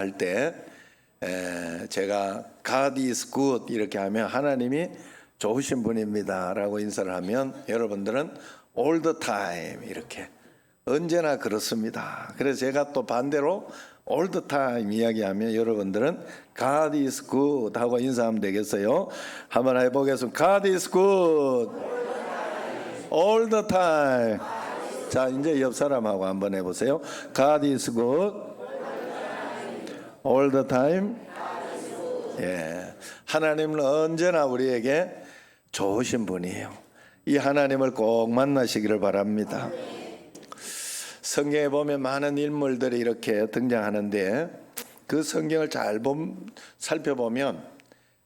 할 때 제가 God is good 이렇게 하면 하나님이 좋으신 분입니다라고 인사를 하면 여러분들은 all the time 이렇게 언제나 그렇습니다. 그래서 제가 또 반대로 all the time 이야기하면 여러분들은 God is good 하고 인사하면 되겠어요. 한번 해보겠습니다. God is good all the time. 자 이제 옆 사람하고 한번 해보세요. God is good all the time. 예, 하나님은 언제나 우리에게 좋으신 분이에요. 이 하나님을 꼭 만나시기를 바랍니다. 성경에 보면 많은 인물들이 이렇게 등장하는데 그 성경을 잘 봄, 살펴보면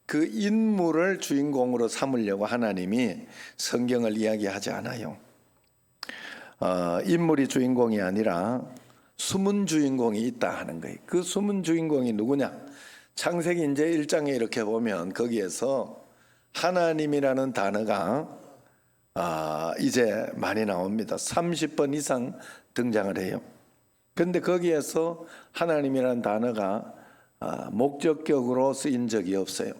그 인물을 주인공으로 삼으려고 하나님이 성경을 이야기하지 않아요. 어, 인물이 주인공이 아니라 숨은 주인공이 있다 하는 거예요. 그 숨은 주인공이 누구냐? 창세기 이제 1장에 이렇게 보면 거기에서 하나님이라는 단어가 아, 이제 많이 나옵니다. 30번 이상 등장을 해요. 근데 거기에서 하나님이라는 단어가 아, 목적격으로 쓰인 적이 없어요.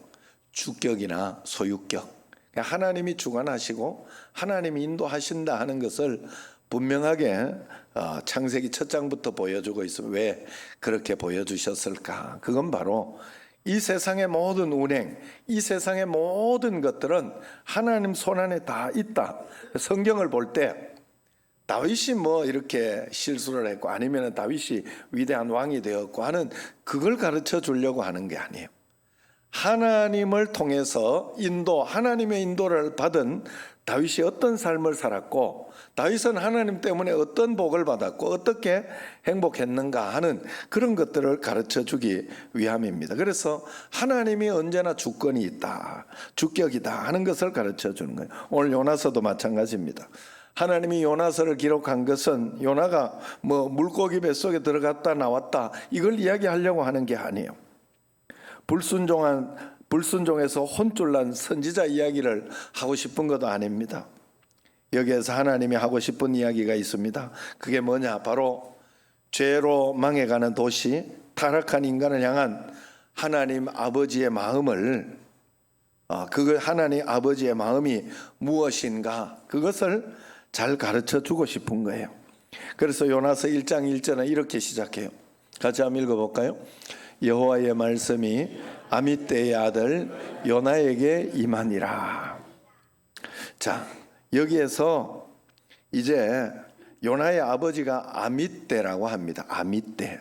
주격이나 소유격. 그러니까 하나님이 주관하시고 하나님이 인도하신다 하는 것을 분명하게 어, 창세기 첫 장부터 보여주고 있습니다. 왜 그렇게 보여주셨을까? 그건 바로 이 세상의 모든 운행, 이 세상의 모든 것들은 하나님 손안에 다 있다. 성경을 볼 때 다윗이 뭐 이렇게 실수를 했고 아니면 다윗이 위대한 왕이 되었고 하는 그걸 가르쳐 주려고 하는 게 아니에요. 하나님을 통해서 인도, 하나님의 인도를 받은 다윗이 어떤 삶을 살았고 다윗은 하나님 때문에 어떤 복을 받았고 어떻게 행복했는가 하는 그런 것들을 가르쳐 주기 위함입니다. 그래서 하나님이 언제나 주권이 있다, 주격이다 하는 것을 가르쳐 주는 거예요. 오늘 요나서도 마찬가지입니다. 하나님이 요나서를 기록한 것은 요나가 뭐 물고기 뱃속에 들어갔다 나왔다 이걸 이야기하려고 하는 게 아니에요. 불순종한 불순종에서 혼쭐난 선지자 이야기를 하고 싶은 것도 아닙니다. 여기에서 하나님이 하고 싶은 이야기가 있습니다. 그게 뭐냐? 바로 죄로 망해가는 도시, 타락한 인간을 향한 하나님 아버지의 마음을 어, 그걸 하나님 아버지의 마음이 무엇인가 그것을 잘 가르쳐 주고 싶은 거예요. 그래서 요나서 1장 1절은 이렇게 시작해요. 같이 한번 읽어볼까요? 여호와의 말씀이 아미떼의 아들 요나에게 임하니라. 자, 여기에서 이제 요나의 아버지가 아미떼라고 합니다. 아미떼.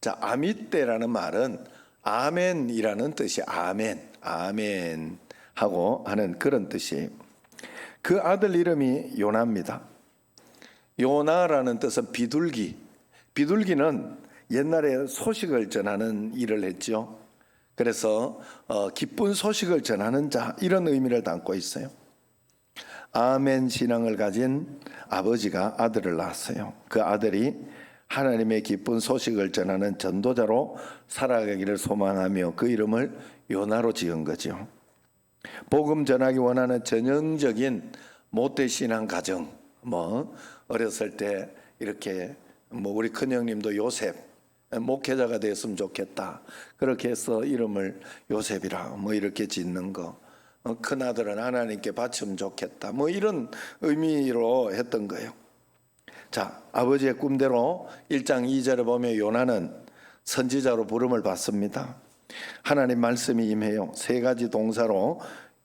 자, 아미떼라는 말은 아멘이라는 뜻이 아멘, 아멘 하고 하는 그런 뜻이 그 아들 이름이 요나입니다. 요나라는 뜻은 비둘기. 비둘기는 옛날에 소식을 전하는 일을 했죠. 그래서 어, 기쁜 소식을 전하는 자 이런 의미를 담고 있어요. 아멘 신앙을 가진 아버지가 아들을 낳았어요. 그 아들이 하나님의 기쁜 소식을 전하는 전도자로 살아가기를 소망하며 그 이름을 요나로 지은 거죠. 복음 전하기 원하는 전형적인 모태 신앙 가정. 뭐 어렸을 때 이렇게 뭐 우리 큰형님도 요셉 목회자가 됐으면 좋겠다. 그렇게 해서 이름을 요셉이라 뭐 이렇게 짓는 거. 어, 큰 아들은 하나님께 바치면 좋겠다. 뭐 이런 의미로 했던 거예요. 자, 아버지의 꿈대로 1장 2절에 보면 요나는 선지자로 부름을 받습니다. 하나님 말씀이 임해요. 세 가지 동사로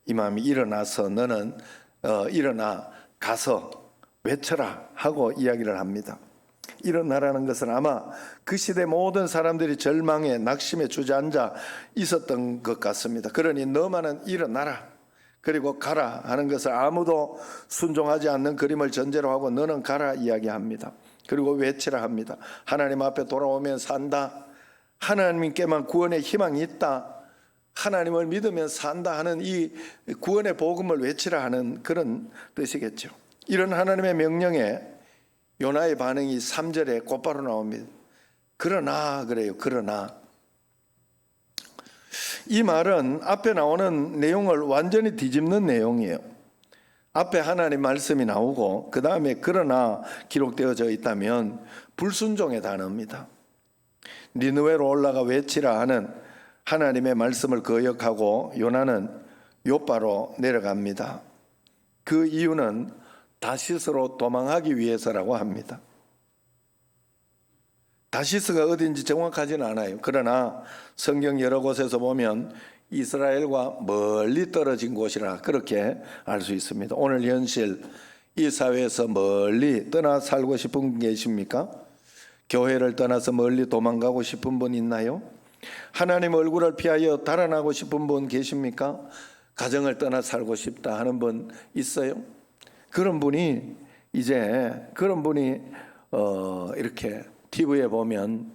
이맘이 일어나서 너는 어, 일어나 가서 외쳐라 하고 이야기를 합니다. 일어나라는 것은 아마 그 시대 모든 사람들이 절망에 낙심에 주저앉아 있었던 것 같습니다. 그러니 너만은 일어나라. 그리고 가라 하는 것을 아무도 순종하지 않는 그림을 전제로 하고 너는 가라 이야기합니다. 그리고 외치라 합니다. 하나님 앞에 돌아오면 산다. 하나님께만 구원의 희망이 있다. 하나님을 믿으면 산다 하는 이 구원의 복음을 외치라 하는 그런 뜻이겠죠. 이런 하나님의 명령에 요나의 반응이 3절에 곧바로 나옵니다. 그러나 그래요. 그러나 이 말은 앞에 나오는 내용을 완전히 뒤집는 내용이에요. 앞에 하나님 말씀이 나오고 그 다음에 그러나 기록되어져 있다면 불순종의 단어입니다. 니느웨로 올라가 외치라 하는 하나님의 말씀을 거역하고 요나는 요바로 내려갑니다. 그 이유는 다시스로 도망하기 위해서라고 합니다. 다시스가 어딘지 정확하지는 않아요. 그러나 성경 여러 곳에서 보면 이스라엘과 멀리 떨어진 곳이라 그렇게 알 수 있습니다. 오늘 현실 이 사회에서 멀리 떠나 살고 싶은 분 계십니까? 교회를 떠나서 멀리 도망가고 싶은 분 있나요? 하나님 얼굴을 피하여 달아나고 싶은 분 계십니까? 가정을 떠나 살고 싶다 하는 분 있어요? 그런 분이 이제 그런 분이 어 이렇게 TV에 보면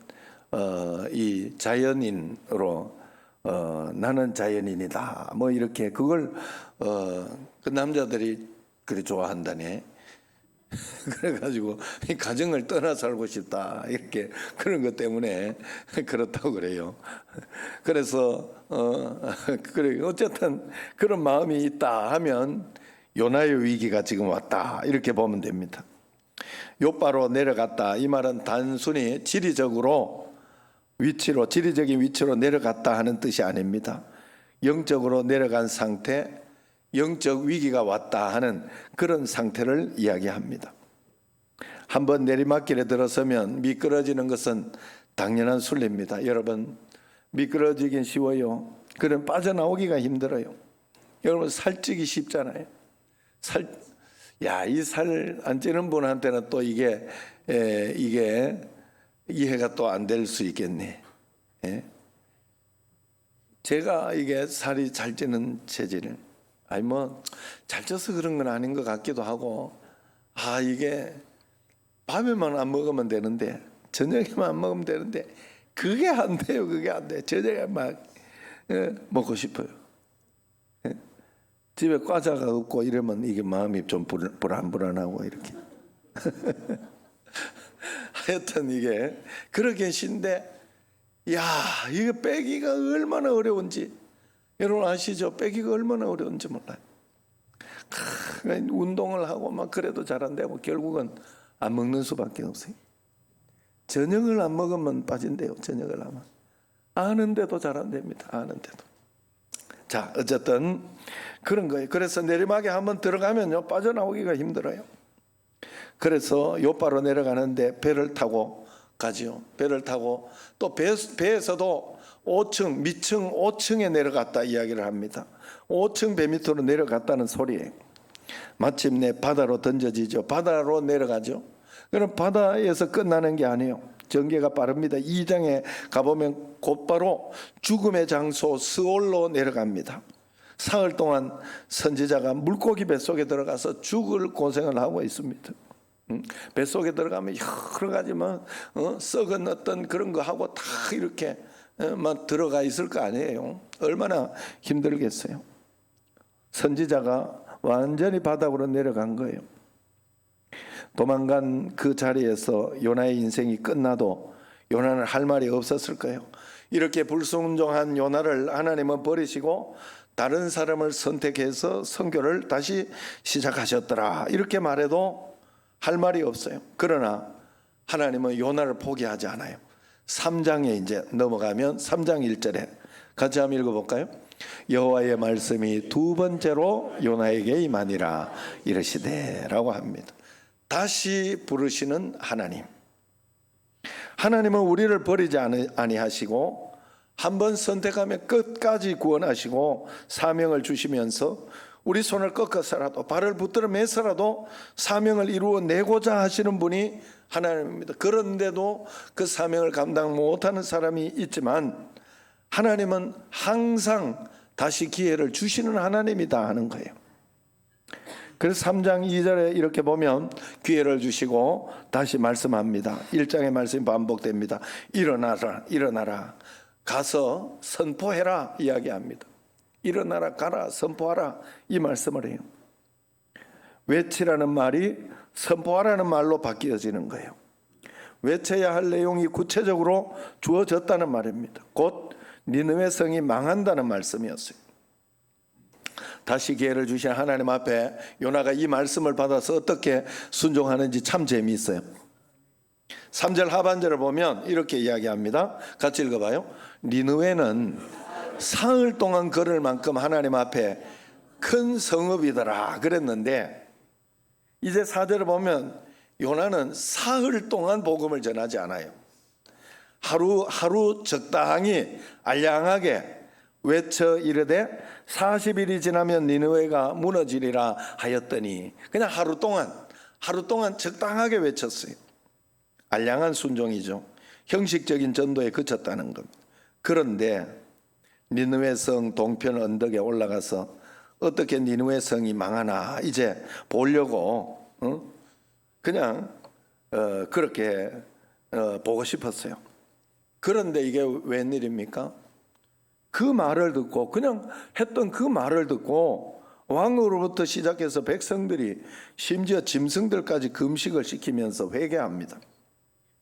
어이 자연인으로 어 나는 자연인이다 뭐 이렇게 그걸 어그 남자들이 그리 좋아한다네. 그래가지고 이 가정을 떠나 살고 싶다 이렇게 그런 것 때문에 그렇다고 그래요. 그래서 어 그래 어쨌든 그런 마음이 있다 하면 요나의 위기가 지금 왔다 이렇게 보면 됩니다. 요바로 내려갔다 이 말은 단순히 지리적으로 위치로 지리적인 위치로 내려갔다 하는 뜻이 아닙니다. 영적으로 내려간 상태, 영적 위기가 왔다 하는 그런 상태를 이야기합니다. 한번 내리막길에 들어서면 미끄러지는 것은 당연한 순리입니다. 여러분 미끄러지긴 쉬워요. 그럼 빠져나오기가 힘들어요. 여러분 살찌기 쉽잖아요. 살, 야, 이 살 안 찌는 분한테는 또 이게, 에, 이게 이해가 또 안 될 수 있겠네. 예? 제가 이게 살이 잘 찌는 체질을, 아니 뭐, 잘 쪄서 그런 건 아닌 것 같기도 하고, 아, 이게 밤에만 안 먹으면 되는데, 저녁에만 안 먹으면 되는데, 그게 안 돼요, 그게 안 돼. 저녁에 막, 예, 먹고 싶어요. 집에 과자가 없고 이러면 이게 마음이 좀 불- 불안불안하고 이렇게. 하여튼 이게 그러긴 신데 야 이거 빼기가 얼마나 어려운지 여러분 아시죠? 빼기가 얼마나 어려운지 몰라요. 크, 운동을 하고 막 그래도 잘 안 되고 결국은 안 먹는 수밖에 없어요. 저녁을 안 먹으면 빠진대요. 저녁을 하면 아는데도 잘 안 됩니다. 아는데도. 자, 어쨌든 그런 거예요. 그래서 내리막에 한번 들어가면요 빠져나오기가 힘들어요. 그래서 요바로 내려가는데 배를 타고 가지요. 배를 타고 또 배, 배에서도 5층, 미층 5층에 내려갔다 이야기를 합니다. 5층 배 밑으로 내려갔다는 소리예요. 마침내 바다로 던져지죠. 바다로 내려가죠. 그럼 바다에서 끝나는 게 아니에요. 전개가 빠릅니다. 2장에 가보면 곧바로 죽음의 장소 스올로 내려갑니다. 사흘 동안 선지자가 물고기 뱃속에 들어가서 죽을 고생을 하고 있습니다. 음, 뱃속에 들어가면 여러 가지 막 어, 썩은 어떤 그런 거 하고 다 이렇게 어, 막 들어가 있을 거 아니에요. 얼마나 힘들겠어요. 선지자가 완전히 바닥으로 내려간 거예요. 도망간 그 자리에서 요나의 인생이 끝나도 요나는 할 말이 없었을 거예요. 이렇게 불순종한 요나를 하나님은 버리시고 다른 사람을 선택해서 선교를 다시 시작하셨더라. 이렇게 말해도 할 말이 없어요. 그러나 하나님은 요나를 포기하지 않아요. 3장에 이제 넘어가면 3장 1절에 같이 한번 읽어볼까요? 여호와의 말씀이 두 번째로 요나에게 임하니라 이러시되라고 합니다. 다시 부르시는 하나님. 하나님은 우리를 버리지 아니- 아니하시고 한 번 선택하면 끝까지 구원하시고 사명을 주시면서 우리 손을 꺾어서라도 발을 붙들어 매서라도 사명을 이루어 내고자 하시는 분이 하나님입니다. 그런데도 그 사명을 감당 못하는 사람이 있지만 하나님은 항상 다시 기회를 주시는 하나님이다 하는 거예요. 그래서 3장 2절에 이렇게 보면 기회를 주시고 다시 말씀합니다. 1장의 말씀이 반복됩니다. 일어나라, 일어나라. 가서 선포해라 이야기합니다. 일어나라, 가라, 선포하라 이 말씀을 해요. 외치라는 말이 선포하라는 말로 바뀌어지는 거예요. 외쳐야 할 내용이 구체적으로 주어졌다는 말입니다. 곧 니느웨 성이 망한다는 말씀이었어요. 다시 기회를 주신 하나님 앞에 요나가 이 말씀을 받아서 어떻게 순종하는지 참 재미있어요. 3절 하반절을 보면 이렇게 이야기합니다. 같이 읽어봐요. 니느웨는 사흘 동안 걸을 만큼 하나님 앞에 큰 성읍이더라 그랬는데 이제 4절을 보면 요나는 사흘 동안 복음을 전하지 않아요. 하루 하루 적당히 알량하게 외쳐 이르되 40일이 지나면 니느웨가 무너지리라 하였더니 그냥 하루 동안 하루 동안 적당하게 외쳤어요. 알량한 순종이죠. 형식적인 전도에 그쳤다는 겁니다. 그런데 니느웨 성 동편 언덕에 올라가서 어떻게 니느웨 성이 망하나 이제 보려고 어? 그냥 어, 그렇게 어, 보고 싶었어요. 그런데 이게 웬일입니까? 그 말을 듣고 그냥 했던 그 말을 듣고 왕으로부터 시작해서 백성들이 심지어 짐승들까지 금식을 시키면서 회개합니다.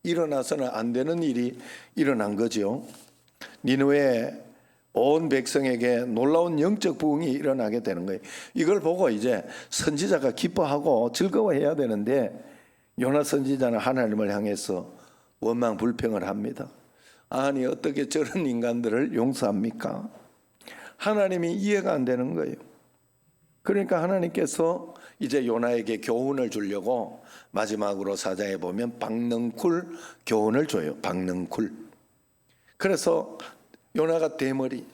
일어나서는 안 되는 일이 일어난 거죠. 니누의 온 백성에게 놀라운 영적 부흥이 일어나게 되는 거예요. 이걸 보고 이제 선지자가 기뻐하고 즐거워해야 되는데 요나 선지자는 하나님을 향해서 원망 불평을 합니다. 아니 어떻게 저런 인간들을 용서합니까? 하나님이 이해가 안 되는 거예요. 그러니까 하나님께서 이제 요나에게 교훈을 주려고 마지막으로 사자에 보면 박능쿨 교훈을 줘요. 박능쿨. 그래서 요나가 대머리.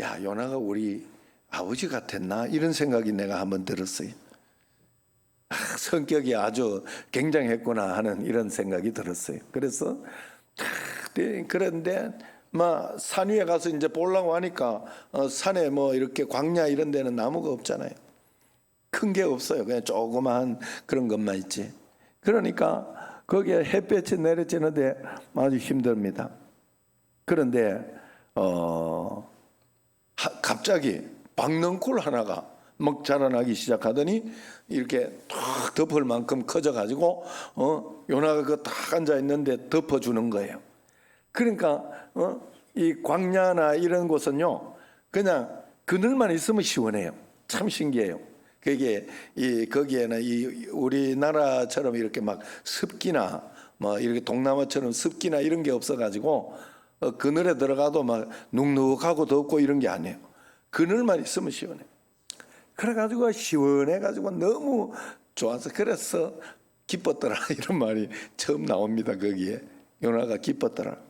야, 요나가 우리 아버지 같았나? 이런 생각이 내가 한번 들었어요. 아, 성격이 아주 굉장했구나 하는 이런 생각이 들었어요. 그래서 그런데 막산 위에 가서 이제 보려고 하니까 어, 산에 뭐 이렇게 광야 이런 데는 나무가 없잖아요. 큰 게 없어요. 그냥 조그마한 그런 것만 있지. 그러니까 거기에 햇볕이 내려지는데 아주 힘듭니다. 그런데 어 하- 갑자기 박넝쿨 하나가 막 자라나기 시작하더니 이렇게 탁 덮을 만큼 커져 가지고 어 요나가 그 딱 앉아 있는데 덮어 주는 거예요. 그러니까 어, 이 광야나 이런 곳은요 그냥 그늘만 있으면 시원해요. 참 신기해요. 그게 이 거기에는 이 우리나라처럼 이렇게 막 습기나 뭐 이렇게 동남아처럼 습기나 이런 게 없어가지고 어, 그늘에 들어가도 막 눅눅하고 덥고 이런 게 아니에요. 그늘만 있으면 시원해. 그래가지고 시원해가지고 너무 좋아서 그래서 기뻤더라 이런 말이 처음 나옵니다 거기에 요나가 기뻤더라.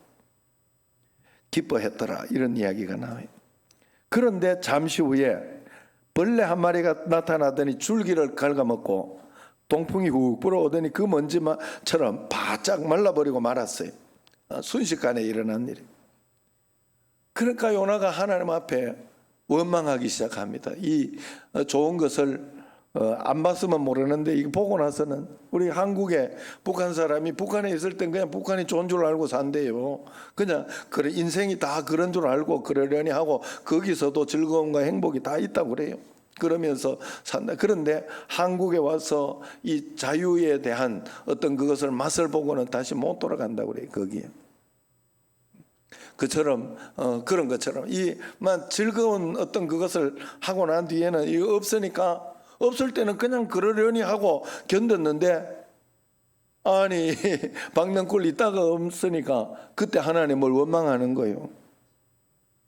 기뻐했더라 이런 이야기가 나와요. 그런데 잠시 후에 벌레 한 마리가 나타나더니 줄기를 갉아먹고 동풍이 훅 불어오더니 그 먼지처럼 바짝 말라버리고 말았어요. 어, 순식간에 일어난 일이. 그러니까 요나가 하나님 앞에 원망하기 시작합니다. 이 어, 좋은 것을 어, 안 봤으면 모르는데 이거 보고 나서는 우리 한국에 북한 사람이 북한에 있을 땐 그냥 북한이 좋은 줄 알고 산대요. 그냥 그래 인생이 다 그런 줄 알고 그러려니 하고 거기서도 즐거움과 행복이 다 있다고 그래요. 그러면서 산다. 그런데 한국에 와서 이 자유에 대한 어떤 그것을 맛을 보고는 다시 못 돌아간다고 그래요. 거기에. 그처럼 어, 그런 것처럼 이만 즐거운 어떤 그것을 하고 난 뒤에는 이거 없으니까 없을 때는 그냥 그러려니 하고 견뎠는데 아니 박능골 있다가 없으니까 그때 하나님을 원망하는 거예요.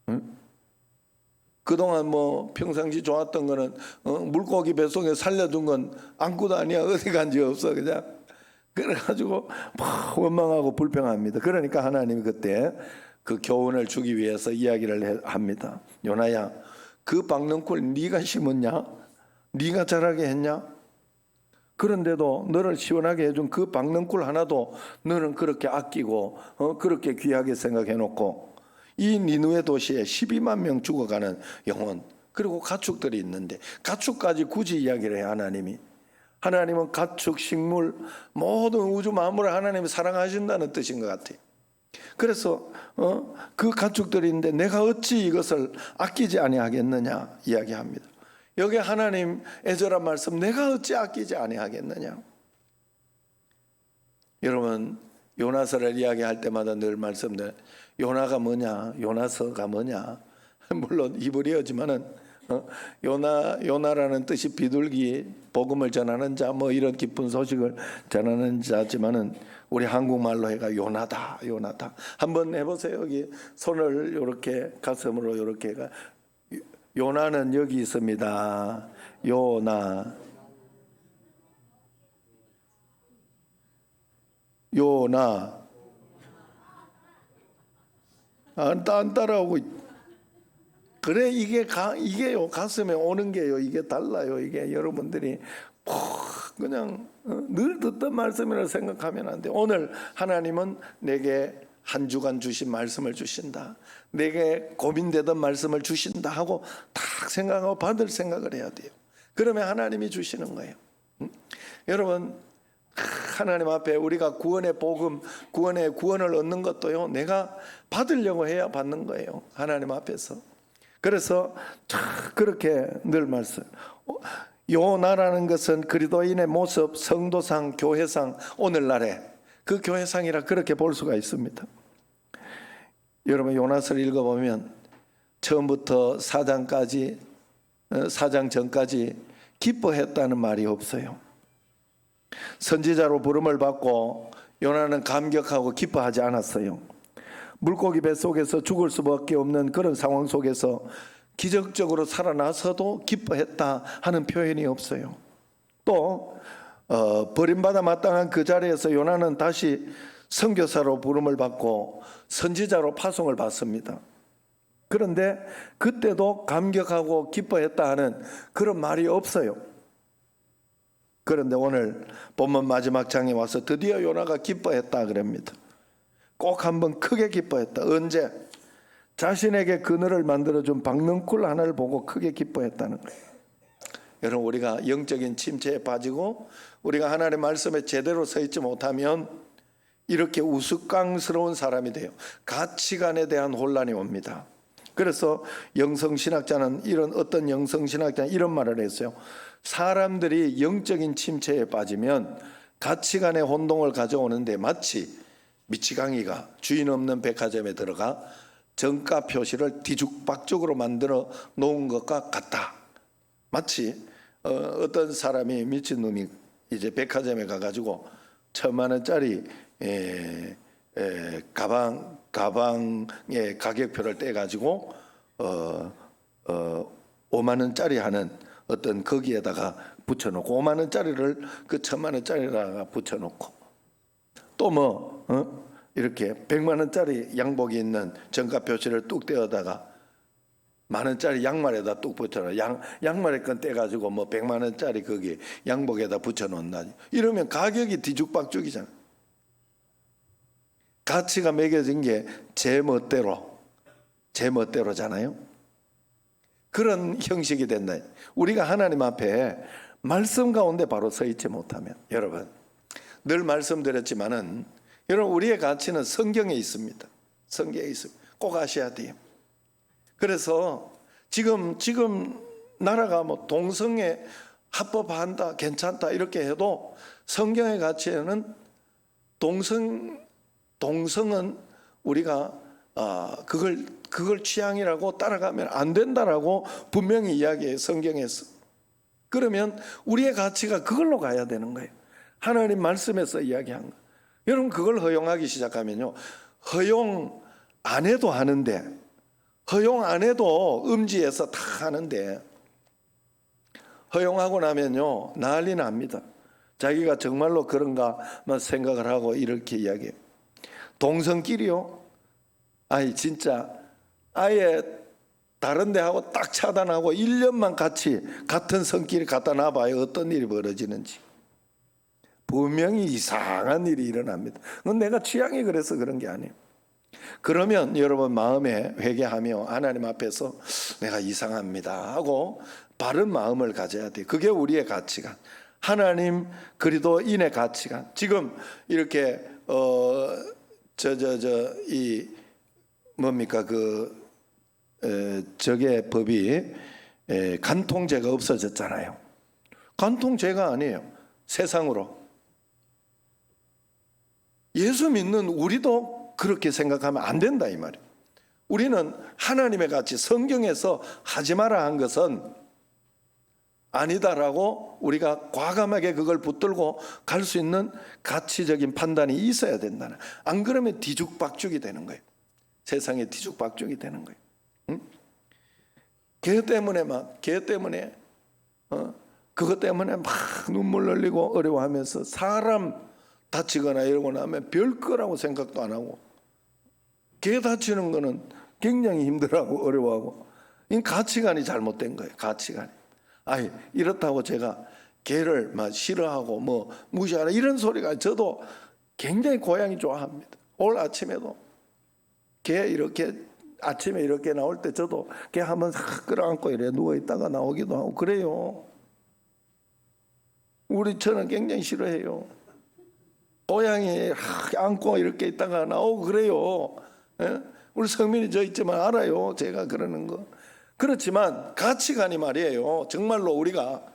응? 그동안 뭐 평상시 좋았던 거는 어, 물고기 뱃속에 살려둔 건 아무것도 아니야 어디 간지 없어 그냥 그래가지고 막 원망하고 불평합니다. 그러니까 하나님이 그때 그 교훈을 주기 위해서 이야기를 해- 합니다. 요나야, 그 박능골 네가 심었냐? 네가 자라게 했냐? 그런데도 너를 시원하게 해준 그 박능골 하나도 너는 그렇게 아끼고 어, 그렇게 귀하게 생각해놓고 이 니누의 도시에 12만 명 죽어가는 영혼 그리고 가축들이 있는데 가축까지 굳이 이야기를 해 하나님이 하나님은 가축, 식물 모든 우주 만물을 하나님이 사랑하신다는 뜻인 것 같아요. 그래서 어, 그 가축들이 있는데 내가 어찌 이것을 아끼지 아니하겠느냐 이야기합니다. 여기 하나님 애절한 말씀 내가 어찌 아끼지 아니하겠느냐. 여러분 요나서를 이야기할 때마다 늘 말씀드려 요나가 뭐냐 요나서가 뭐냐 물론 이브리어지만은 어? 요나 요나라는 뜻이 비둘기 복음을 전하는 자 뭐 이런 기쁜 소식을 전하는 자지만은 우리 한국말로 해가 요나다 요나다 한번 해보세요 여기 손을 이렇게 가슴으로 이렇게 해가 요- 요나는 여기 있습니다. 요나. 요나. 안, 따- 안 따라오고 있- 그래 이게 가, 이게요 가슴에 오는 게요. 이게 달라요. 이게 여러분들이 푹 그냥 어, 늘 듣던 말씀이라 생각하면 안 돼. 오늘 하나님은 내게 한 주간 주신 말씀을 주신다. 내게 고민되던 말씀을 주신다 하고 딱 생각하고 받을 생각을 해야 돼요. 그러면 하나님이 주시는 거예요. 응? 여러분 하나님 앞에 우리가 구원의 복음, 구원의 구원을 얻는 것도요. 내가 받으려고 해야 받는 거예요. 하나님 앞에서. 그래서 참 그렇게 늘 말씀. 어, 요나라는 것은 그리스도인의 모습, 성도상, 교회상 오늘날에 그 교회상이라 그렇게 볼 수가 있습니다. 여러분 요나서를 읽어보면 처음부터 사장까지 어, 사장 전까지 기뻐했다는 말이 없어요. 선지자로 부름을 받고 요나는 감격하고 기뻐하지 않았어요. 물고기 배 속에서 죽을 수밖에 없는 그런 상황 속에서 기적적으로 살아나서도 기뻐했다 하는 표현이 없어요. 또 어, 버림받아 마땅한 그 자리에서 요나는 다시 선교사로 부름을 받고 선지자로 파송을 받습니다. 그런데 그때도 감격하고 기뻐했다 하는 그런 말이 없어요. 그런데 오늘 본문 마지막 장에 와서 드디어 요나가 기뻐했다 그럽니다. 꼭 한번 크게 기뻐했다. 언제? 자신에게 그늘을 만들어준 박넝쿨 하나를 보고 크게 기뻐했다는 거예요. 여러분 우리가 영적인 침체에 빠지고 우리가 하나님의 말씀에 제대로 서 있지 못하면 이렇게 우스꽝스러운 사람이 돼요. 가치관에 대한 혼란이 옵니다. 그래서 영성신학자는 이런 어떤 영성신학자는 이런 말을 했어요. 사람들이 영적인 침체에 빠지면 가치관의 혼동을 가져오는데 마치 미치광이가 주인 없는 백화점에 들어가 정가 표시를 뒤죽박죽으로 만들어 놓은 것과 같다. 마치 어, 어떤 사람이 미친 놈이 이제 백화점에 가가지고 천만 원짜리 에, 에, 가방 가방의 가격표를 떼 가지고 어, 어, 5만 원짜리 하는 어떤 거기에다가 붙여놓고 5만 원짜리를 그 천만 원짜리에다가 붙여놓고 또뭐 어? 이렇게 100만 원짜리 양복이 있는 정가 표시를 뚝 떼어다가 만 원짜리 양말에다 뚝 붙여놔. 양, 양말에 건 떼가지고 뭐 100만 원짜리 거기 양복에다 붙여놓나. 이러면 가격이 뒤죽박죽이잖아. 가치가 매겨진 게 제 멋대로, 제 멋대로잖아요. 그런 형식이 된다. 우리가 하나님 앞에 말씀 가운데 바로 서 있지 못하면 여러분 늘 말씀드렸지만은 여러분 우리의 가치는 성경에 있습니다. 성경에 있습니다. 꼭 아셔야 돼요. 그래서 지금 지금 나라가 뭐 동성애 합법한다, 괜찮다 이렇게 해도 성경의 가치에는 동성 동성은 우리가 아 그걸 그걸 취향이라고 따라가면 안 된다라고 분명히 이야기해 성경에서. 그러면 우리의 가치가 그걸로 가야 되는 거예요. 하나님 말씀에서 이야기한 거. 여러분 그걸 허용하기 시작하면요. 허용 안 해도 하는데 허용 안 해도 음지에서 다 하는데 허용하고 나면요 난리 납니다. 자기가 정말로 그런가만 생각을 하고 이렇게 이야기해요. 동성끼리요. 아니 진짜 아예 다른 데하고 딱 차단하고 1년만 같이 같은 성끼리 갖다 놔봐요. 어떤 일이 벌어지는지. 분명히 이상한 일이 일어납니다. 그건 내가 취향이 그래서 그런 게 아니에요. 그러면 여러분 마음에 회개하며 하나님 앞에서 내가 이상합니다 하고 바른 마음을 가져야 돼요. 그게 우리의 가치관. 하나님 그리도 인의 가치관. 지금 이렇게 어 저 저 저 이 뭡니까 그 에, 저게 법이 에, 간통죄가 없어졌잖아요. 간통죄가 아니에요. 세상으로. 예수 믿는 우리도 그렇게 생각하면 안 된다 이 말이에요. 우리는 하나님의 가치 성경에서 하지 마라 한 것은 아니다라고 우리가 과감하게 그걸 붙들고 갈 수 있는 가치적인 판단이 있어야 된다는. 안 그러면 뒤죽박죽이 되는 거예요. 세상에 뒤죽박죽이 되는 거예요. 응? 걔 때문에 막, 걔 때문에, 어? 그것 때문에 막 눈물 흘리고 어려워하면서 사람 다치거나 이러고 나면 별 거라고 생각도 안 하고, 걔 다치는 거는 굉장히 힘들어하고 어려워하고, 이 가치관이 잘못된 거예요. 가치관이. 아니 이렇다고 제가 개를 막 싫어하고 뭐 무시하라 이런 소리가 저도 굉장히 고양이 좋아합니다. 오늘 아침에도 개 이렇게 아침에 이렇게 나올 때 저도 개 한번 싹 끌어안고 이래 누워 있다가 나오기도 하고 그래요. 우리 저는 굉장히 싫어해요. 고양이 안고 이렇게 있다가 나오고 그래요. 예? 우리 성민이 저 있지만 알아요. 제가 그러는 거. 그렇지만 가치관이 말이에요. 정말로 우리가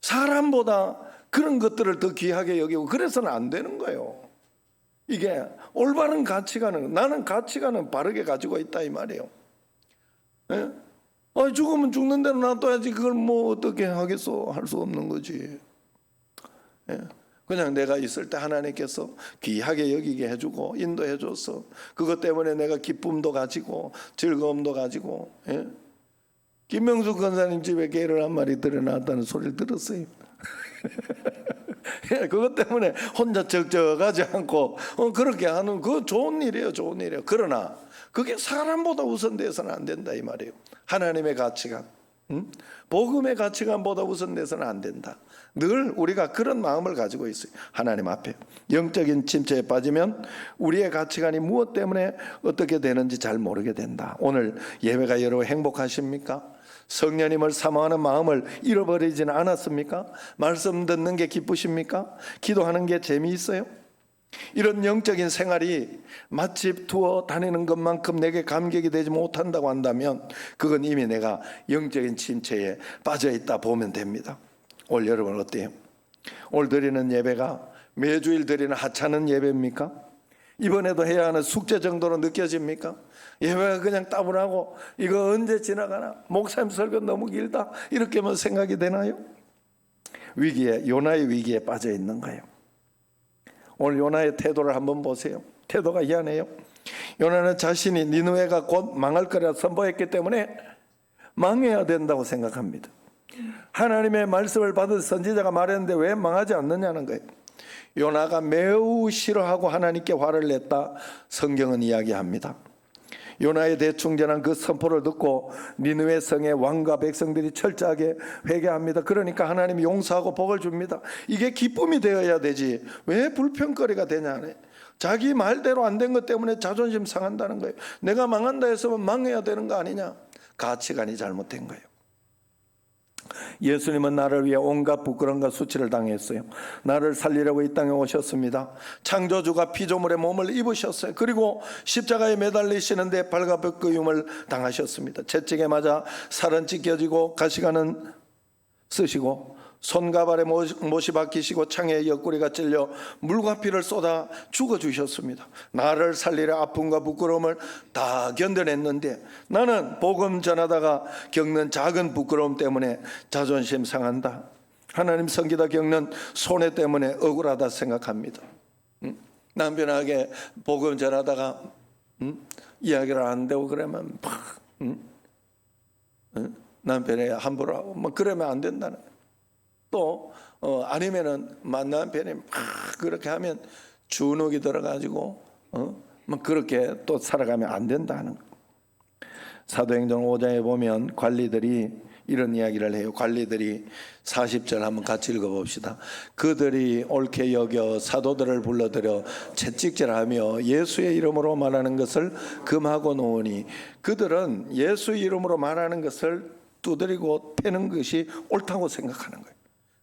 사람보다 그런 것들을 더 귀하게 여기고 그래서는 안 되는 거예요. 이게 올바른 가치관은 나는 가치관은 바르게 가지고 있다 이 말이에요. 예? 아, 죽으면 죽는 대로 놔둬야지 그걸 뭐 어떻게 하겠어 할 수 없는 거지. 예? 그냥 내가 있을 때 하나님께서 귀하게 여기게 해주고 인도해줘서 그것 때문에 내가 기쁨도 가지고 즐거움도 가지고 예? 김명수 권사님 집에 개를 한 마리 들여놨다는 소리를 들었어요. 예, 그것 때문에 혼자 적적하지 않고 어, 그렇게 하는 그 좋은 일이에요, 좋은 일이에요. 그러나 그게 사람보다 우선돼서는 안 된다 이 말이에요. 하나님의 가치관, 음? 복음의 가치관보다 우선돼서는 안 된다. 늘 우리가 그런 마음을 가지고 있어요. 하나님 앞에 영적인 침체에 빠지면 우리의 가치관이 무엇 때문에 어떻게 되는지 잘 모르게 된다. 오늘 예배가 여러분 행복하십니까? 성령님을 사모하는 마음을 잃어버리지는 않았습니까? 말씀 듣는 게 기쁘십니까? 기도하는 게 재미있어요? 이런 영적인 생활이 맛집 투어 다니는 것만큼 내게 감격이 되지 못한다고 한다면 그건 이미 내가 영적인 침체에 빠져 있다 보면 됩니다. 올 여러분 어때요? 올 드리는 예배가 매주일 드리는 하찮은 예배입니까? 이번에도 해야 하는 숙제 정도로 느껴집니까? 예배가 그냥 따분하고 이거 언제 지나가나? 목사님 설교 너무 길다 이렇게만 생각이 되나요? 위기에 요나의 위기에 빠져 있는 거예요. 오늘 요나의 태도를 한번 보세요. 태도가 희한해요. 요나는 자신이 니누에가 곧 망할 거라 선포했기 때문에 망해야 된다고 생각합니다. 하나님의 말씀을 받은 선지자가 말했는데 왜 망하지 않느냐는 거예요. 요나가 매우 싫어하고 하나님께 화를 냈다. 성경은 이야기합니다. 요나의 대충전한 그 선포를 듣고 니느웨 성의 왕과 백성들이 철저하게 회개합니다. 그러니까 하나님이 용서하고 복을 줍니다. 이게 기쁨이 되어야 되지. 왜 불평거리가 되냐? 자기 말대로 안 된 것 때문에 자존심 상한다는 거예요. 내가 망한다 해서 망해야 되는 거 아니냐? 가치관이 잘못된 거예요. 예수님은 나를 위해 온갖 부끄러움과 수치를 당했어요. 나를 살리려고 이 땅에 오셨습니다. 창조주가 피조물의 몸을 입으셨어요. 그리고 십자가에 매달리시는데 발가벗겨움을 당하셨습니다. 채찍에 맞아 살은 찢겨지고 가시관은 쓰시고 손과 발에 못이 박히시고 창에 옆구리가 찔려 물과 피를 쏟아 죽어 주셨습니다. 나를 살리려 아픔과 부끄러움을 다 견뎌냈는데 나는 복음 전하다가 겪는 작은 부끄러움 때문에 자존심 상한다. 하나님 섬기다 겪는 손해 때문에 억울하다 생각합니다. 음? 남편에게 복음 전하다가 음? 이야기를 안 되고 그러면 막 음? 음? 남편에 함부로 하고 뭐 그러면 안 된다는. 또 어, 아니면은 만난 편이 막 그렇게 하면 주눅이 들어가지고 어, 막 그렇게 또 살아가면 안 된다는 거. 사도행전 5장에 보면 관리들이 이런 이야기를 해요. 관리들이 40절 한번 같이 읽어봅시다. 그들이 옳게 여겨 사도들을 불러들여 채찍질하며 예수의 이름으로 말하는 것을 금하고 놓으니 그들은 예수 이름으로 말하는 것을 두드리고 패는 것이 옳다고 생각하는 거예요.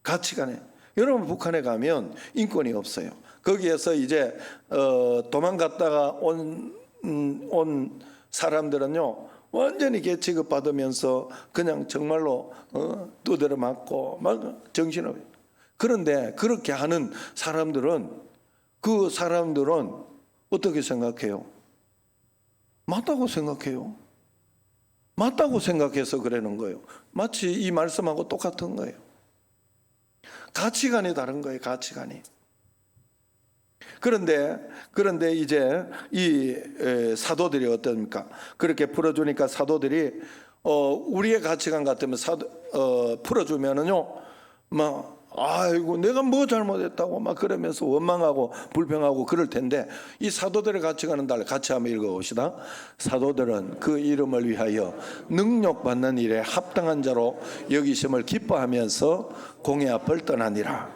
가치관에. 여러분 북한에 가면 인권이 없어요. 거기에서 이제 어, 도망갔다가 온, 음, 온 사람들은요 완전히 개취급 받으면서 그냥 정말로 어, 두드려 맞고 막 정신없. 그런데 그렇게 하는 사람들은 그 사람들은 어떻게 생각해요? 맞다고 생각해요. 맞다고 생각해서 그러는 거예요. 마치 이 말씀하고 똑같은 거예요. 가치관이 다른 거예요. 가치관이. 그런데 그런데 이제 이 에, 사도들이 어떻습니까? 그렇게 풀어주니까 사도들이 어, 우리의 가치관 같으면 사도 어, 풀어주면은요, 막 아이고 내가 뭐 잘못했다고 막 그러면서 원망하고 불평하고 그럴 텐데 이 사도들의 가치관은 달라. 같이 한번 읽어봅시다. 사도들은 그 이름을 위하여 능력받는 일에 합당한 자로 여기심을 기뻐하면서 공의 앞을 떠나니라.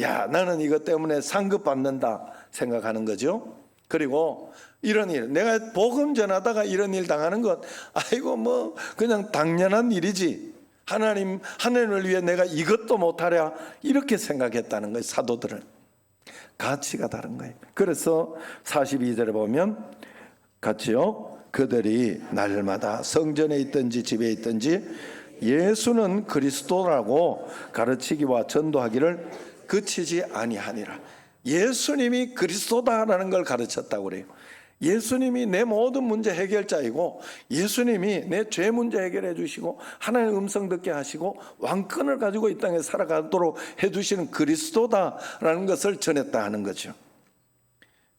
야, 나는 이것 때문에 상급 받는다 생각하는 거죠. 그리고 이런 일, 내가 복음 전하다가 이런 일 당하는 것, 아이고 뭐 그냥 당연한 일이지. 하나님, 하나님을 위해 내가 이것도 못하랴 이렇게 생각했다는 거예요. 사도들은 가치가 다른 거예요. 그래서 42절에 보면 같이요. 그들이 날마다 성전에 있든지 집에 있든지 예수는 그리스도라고 가르치기와 전도하기를 그치지 아니하니라. 예수님이 그리스도다라는 걸 가르쳤다고 그래요. 예수님이 내 모든 문제 해결자이고 예수님이 내 죄 문제 해결해 주시고 하나님의 음성 듣게 하시고 왕권을 가지고 이 땅에 살아가도록 해 주시는 그리스도다라는 것을 전했다 하는 거죠.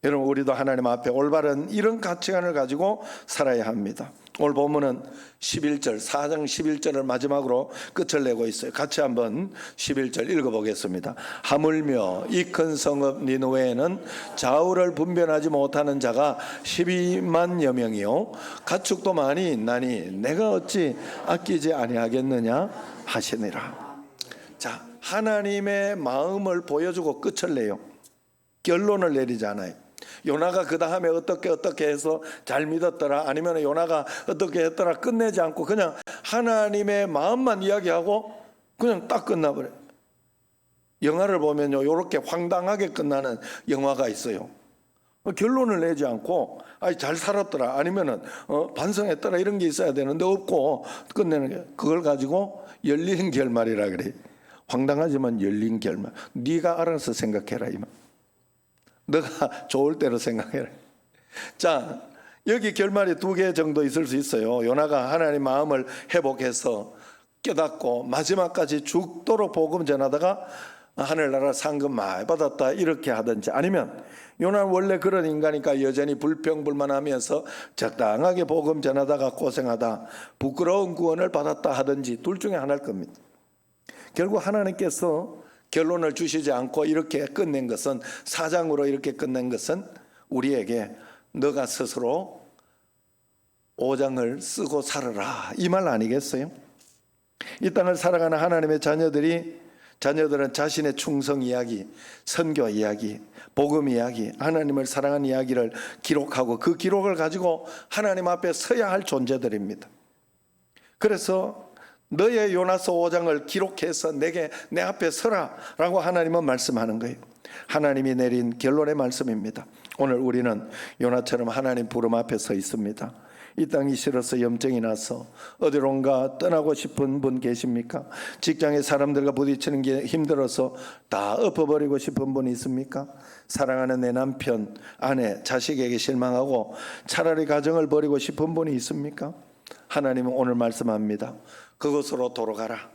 여러분 우리도 하나님 앞에 올바른 이런 가치관을 가지고 살아야 합니다. 오늘 본문은 11절 4장 11절을 마지막으로 끝을 내고 있어요. 같이 한번 11절 읽어보겠습니다. 하물며 이 큰 성읍 니누에는 좌우를 분별하지 못하는 자가 12만여 명이요 가축도 많이 있나니 내가 어찌 아끼지 아니하겠느냐 하시니라. 자 하나님의 마음을 보여주고 끝을 내요. 결론을 내리지 않아요. 요나가 그 다음에 어떻게 어떻게 해서 잘 믿었더라 아니면 요나가 어떻게 했더라 끝내지 않고 그냥 하나님의 마음만 이야기하고 그냥 딱 끝나버려요. 영화를 보면요 이렇게 황당하게 끝나는 영화가 있어요. 어, 결론을 내지 않고 아니 잘 살았더라 아니면은 어, 반성했더라 이런 게 있어야 되는데 없고 끝내는 게 그걸 가지고 열린 결말이라 그래. 황당하지만 열린 결말. 네가 알아서 생각해라 이 말. 너가 좋을 대로 생각해라. 자, 여기 결말이 두 개 정도 있을 수 있어요. 요나가 하나님 마음을 회복해서 깨닫고 마지막까지 죽도록 복음 전하다가 하늘나라 상급 많이 받았다 이렇게 하든지 아니면 요나는 원래 그런 인간이니까 여전히 불평불만하면서 적당하게 복음 전하다가 고생하다 부끄러운 구원을 받았다 하든지 둘 중에 하나일 겁니다. 결국 하나님께서 결론을 주시지 않고 이렇게 끝낸 것은 사장으로 이렇게 끝낸 것은 우리에게 너가 스스로 오장을 쓰고 살아라 이 말 아니겠어요? 이 땅을 살아가는 하나님의 자녀들이 자녀들은 자신의 충성 이야기, 선교 이야기, 복음 이야기, 하나님을 사랑한 이야기를 기록하고 그 기록을 가지고 하나님 앞에 서야 할 존재들입니다. 그래서 너의 요나서 5장을 기록해서 내게 내 앞에 서라라고 하나님은 말씀하는 거예요. 하나님이 내린 결론의 말씀입니다. 오늘 우리는 요나처럼 하나님 부름 앞에 서 있습니다. 이 땅이 싫어서 염증이 나서 어디론가 떠나고 싶은 분 계십니까? 직장의 사람들과 부딪히는 게 힘들어서 다 엎어버리고 싶은 분이 있습니까? 사랑하는 내 남편, 아내, 자식에게 실망하고 차라리 가정을 버리고 싶은 분이 있습니까? 하나님은 오늘 말씀합니다. 그것으로 돌아가라.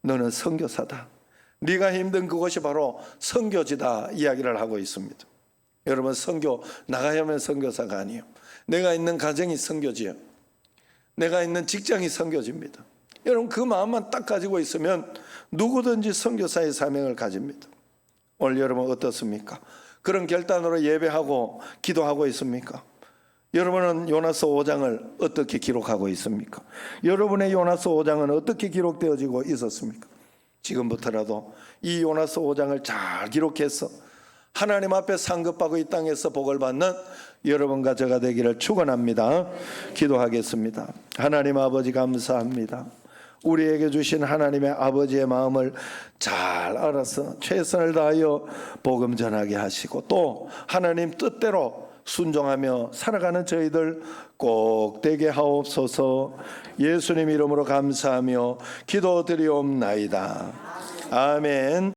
너는 선교사다. 네가 힘든 그것이 바로 선교지다 이야기를 하고 있습니다. 여러분 선교 나가야 하면 선교사가 아니에요. 내가 있는 가정이 선교지예요. 내가 있는 직장이 선교지입니다. 여러분 그 마음만 딱 가지고 있으면 누구든지 선교사의 사명을 가집니다. 오늘 여러분 어떻습니까? 그런 결단으로 예배하고 기도하고 있습니까? 여러분은 요나서 5장을 어떻게 기록하고 있습니까? 여러분의 요나서 5장은 어떻게 기록되어지고 있었습니까? 지금부터라도 이 요나서 5장을 잘 기록해서 하나님 앞에 상급하고 이 땅에서 복을 받는 여러분과 제가 되기를 축원합니다. 기도하겠습니다. 하나님 아버지 감사합니다. 우리에게 주신 하나님의 아버지의 마음을 잘 알아서 최선을 다하여 복음 전하게 하시고 또 하나님 뜻대로 순종하며 살아가는 저희들 꼭 되게 하옵소서 예수님 이름으로 감사하며 기도드리옵나이다. 아멘.